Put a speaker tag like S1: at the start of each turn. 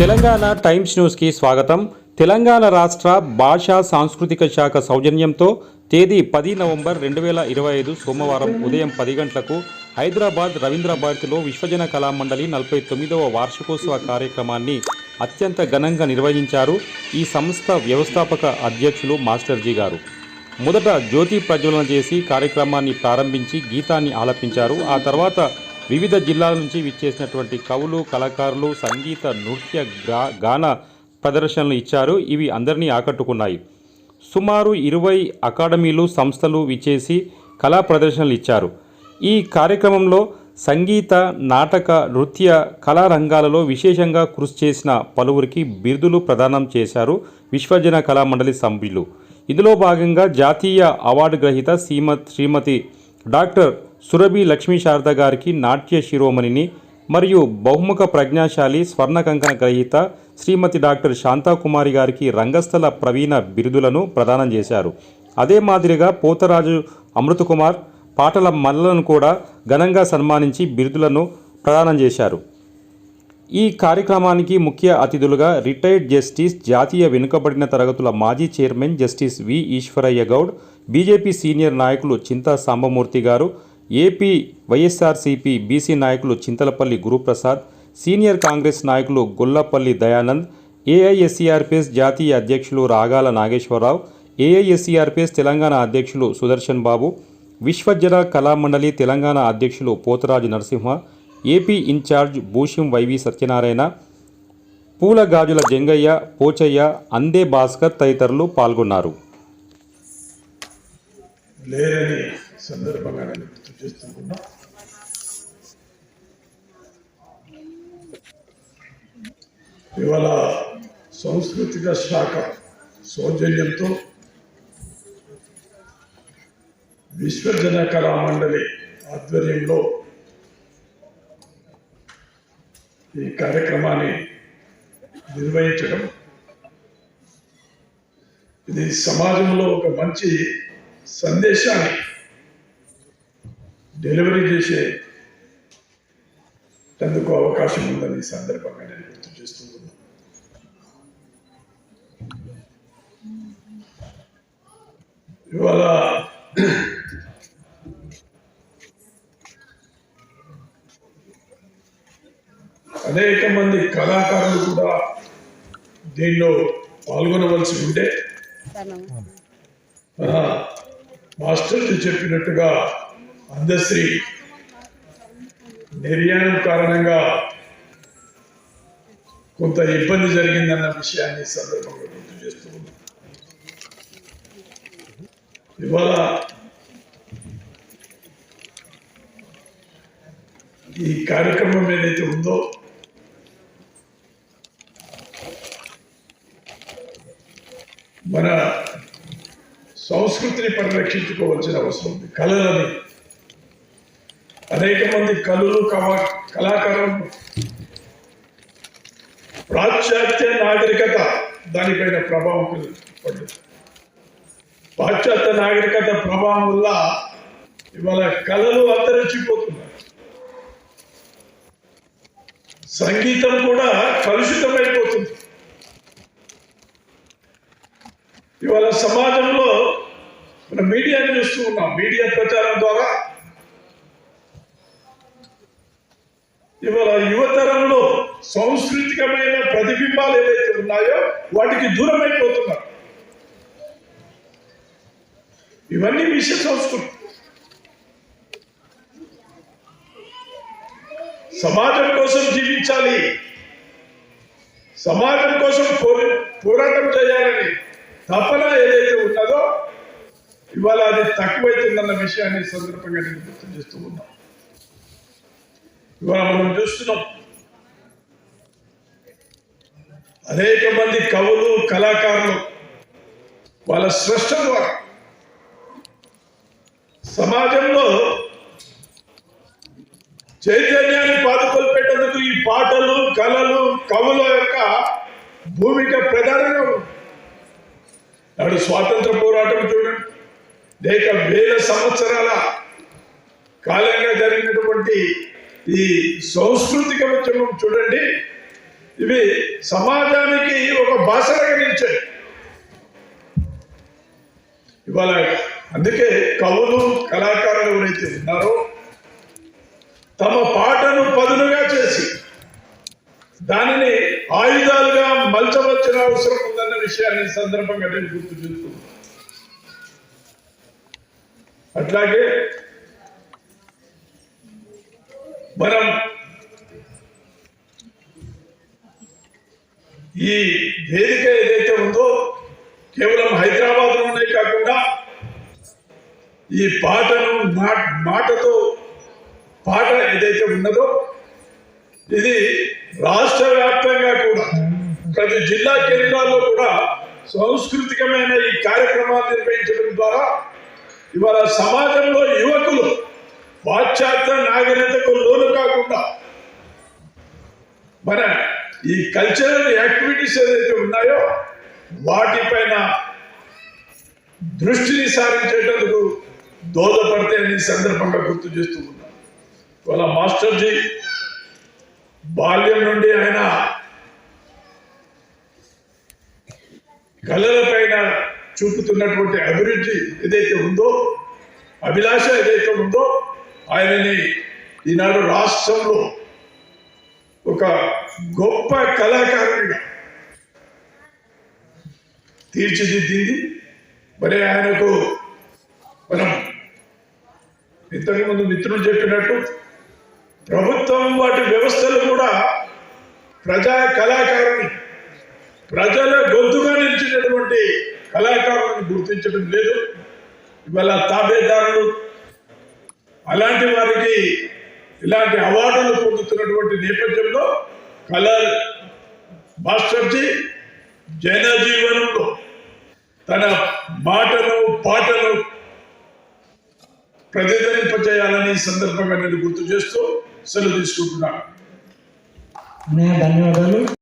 S1: Telangana times న్యూస్కి స్వాగతం. తెలంగాణ రాష్ట్ర భాషా సాంస్కృతిక శాఖ సౌజన్యంతో తేదీ పది నవంబర్ రెండు వేల ఇరవై ఐదు సోమవారం ఉదయం పది గంటలకు హైదరాబాద్ రవీంద్ర భారతిలో విశ్వజన కళామండలి నలభై తొమ్మిదవ వార్షికోత్సవ కార్యక్రమాన్ని అత్యంత ఘనంగా నిర్వహించారు ఈ సంస్థ వ్యవస్థాపక అధ్యక్షులు మాస్టర్జీ గారు. మొదట జ్యోతి ప్రజ్వలన చేసి కార్యక్రమాన్ని ప్రారంభించి గీతాన్ని ఆలపించారు. ఆ తర్వాత వివిధ జిల్లాల నుంచి విచ్చేసినటువంటి కవులు కళాకారులు సంగీత నృత్య గా గాన ప్రదర్శనలు ఇచ్చారు. ఇవి అందరినీ ఆకట్టుకున్నాయి. సుమారు ఇరవై అకాడమీలు సంస్థలు విచ్చేసి కళా ప్రదర్శనలు ఇచ్చారు. ఈ కార్యక్రమంలో సంగీత నాటక నృత్య కళా రంగాలలో విశేషంగా కృషి చేసిన పలువురికి బిరుదులు ప్రదానం చేశారు విశ్వజన కళామండలి సభ్యులు. ఇందులో భాగంగా జాతీయ అవార్డు గ్రహీత శ్రీమ శ్రీమతి డాక్టర్ సురభి లక్ష్మీ శారద గారికి నాట్య శిరోమణిని మరియు బహుముఖ ప్రజ్ఞాశాలి స్వర్ణ కంకణ గ్రహీత శ్రీమతి డాక్టర్ శాంతాకుమారి గారికి రంగస్థల ప్రవీణ బిరుదులను ప్రదానం చేశారు. అదే మాదిరిగా పోతరాజు అమృతకుమార్ పాటల మల్లలను కూడా ఘనంగా సన్మానించి బిరుదులను ప్రదానం చేశారు. ఈ కార్యక్రమానికి ముఖ్య అతిథులుగా రిటైర్డ్ జస్టిస్ జాతీయ వెనుకబడిన తరగతుల మాజీ chairman justice V Eshwaraiah Goud BJP senior నాయకులు చింతా సాంబమూర్తి గారు ఏపీ వైఎస్ఆర్సీపీ బీసీ నాయకులు చింతలపల్లి గురుప్రసాద్ సీనియర్ కాంగ్రెస్ నాయకులు గొల్లపల్లి దయానంద్ ఏఐఎస్సీఆర్పీఎస్ జాతీయ అధ్యక్షులు రాగాల నాగేశ్వరరావు ఏఐఎస్సీఆర్పీఎస్ తెలంగాణ అధ్యక్షులు సుదర్శన్ బాబు విశ్వజన కళామండలి తెలంగాణ అధ్యక్షులు పోతరాజు నరసింహ ఏపీ ఇన్ఛార్జ్ భూషిం వైవి సత్యనారాయణ పూలగాజుల జంగయ్య పోచయ్య అందే భాస్కర్ తదితరులు పాల్గొన్నారు.
S2: లేరని సందర్భంగా నేను ఇవాళ సాంస్కృతిక శాఖ సౌజన్యంతో విశ్వజన కళా మండలి ఆధ్వర్యంలో ఈ కార్యక్రమాన్ని నిర్వహించడం. ఇది సమాజంలో ఒక మంచి సందేశాన్ని డెలివరీ చేసే అందుకు అవకాశం ఉందని ఈ సందర్భంగా నేను గుర్తు చేస్తూ ఉన్నాను ఇవాళ అనేక మంది కళాకారులు కూడా దీనిలో పాల్గొనవలసి ఉండే. మన మాస్టర్లు చెప్పినట్టుగా అందశ్రీ నిర్యాణం కారణంగా కొంత ఇబ్బంది జరిగిందన్న విషయాన్ని సందర్భంగా గుర్తు చేస్తూ ఉన్నాం ఇవాళ ఈ కార్యక్రమం ఏదైతే ఉందో మన సంస్కృతిని పరిరక్షించుకోవాల్సిన అవసరం ఉంది. కళలని అనేక మంది కళలు కళాకారులు. పాశ్చాత్య నాగరికత దానిపైన ప్రభావం పడింది పాశ్చాత్య నాగరికత ప్రభావం వల్ల ఇవాళ కళలు అంతరించిపోతున్నాయి. సంగీతం కూడా కలుషితమైపోతుంది. ఇవాళ సమాజంలో మన మీడియాని చూస్తూ ఉన్నాం. మీడియా ప్రచారం ద్వారా ఇవాళ యువతరంలో సాంస్కృతికమైన ప్రతిబింబాలు ఏవైతే ఉన్నాయో వాటికి దూరం అయిపోతున్నారు ఇవన్నీ విష సంస్కృతి. సమాజం కోసం జీవించాలి. సమాజం కోసం పోరా పోరాటం చేయాలని తపన ఏదైతే ఉన్నదో ఇవాళ అది తక్కువైతుందన్న విషయాన్ని సందర్భంగా నేను గుర్తు చేస్తూ ఉన్నాను. ఇవాళ మనం చూస్తున్నాం. అనేక మంది కవులు కళాకారులు వాళ్ళ సృష్ట ద్వారా సమాజంలో చైతన్యాన్ని పాదుకొల్పేటందుకు ఈ పాటలు కళలు కవుల యొక్క భూమిక ప్రధానంగా నాడు స్వాతంత్ర పోరాటం చూడండి. లేక వేల సంవత్సరాల కాలంగా జరిగినటువంటి ఈ సాంస్కృతిక ఉద్యమం చూడండి. ఇవి సమాజానికి ఒక భాషగా నిలిచాయి. ఇవాళ అందుకే కవులు కళాకారులు ఎవరైతే ఉన్నారో తమ పాటను పదునుగా చేసి దానిని ఆయుధాలుగా మలచవలసిన అవసరం ఉందన్న విషయాన్ని సందర్భంగా నేను గుర్తు చేస్తున్నాను. అట్లాగే మనం ఈ వేదిక ఏదైతే ఉందో కేవలం హైదరాబాద్లోనే కాకుండా ఈ పాటను మాటతో పాట ఏదైతే ఉన్నదో ఇది రాష్ట్ర వ్యాప్తంగా కూడా ప్రతి జిల్లా కేంద్రాల్లో కూడా సాంస్కృతికమైన ఈ కార్యక్రమాలు నిర్వహించడం ద్వారా ఇవాళ సమాజంలో యువకులు పాశ్చాత్య నాగరికతకు లోను కాకుండా మన ఈ కల్చరల్ యాక్టివిటీస్ ఏదైతే ఉన్నాయో వాటిపైన దృష్టిని సారించేటందుకు దోహదపడతాయని ఈ సందర్భంగా గుర్తు చేస్తూ ఉన్నాం. ఇవాళ మాస్టర్జీ బాల్యం నుండి ఆయన కళలపైన చూపుతున్నటువంటి అభివృద్ధి ఏదైతే ఉందో అభిలాష ఏదైతే ఉందో ఆయనని ఈనాడు రాష్ట్రంలో ఒక గొప్ప కళాకారుడిగా తీర్చిదిద్దింది. మరి ఆయనకు మనం ఇంతకుముందు మిత్రులు చెప్పినట్టు ప్రభుత్వం వాటి వ్యవస్థలు కూడా ప్రజా కళాకారుని ప్రజల గొంతుగా నిలిచినటువంటి కళాకారులను గుర్తించడం లేదు. ఇవాళ తాబేదారులు అలాంటి వారికి ఇలాంటి అవార్డులు పొందుతున్నటువంటి నేపథ్యంలో కలర్ మాస్టర్జీ జనజీవనంలో తన మాటను పాటను ప్రతిధ్వనింపజేయాలని సందర్భంగా నేను గుర్తు చేస్తూ సెలవు తీసుకుంటున్నాను.
S3: ధన్యవాదాలు.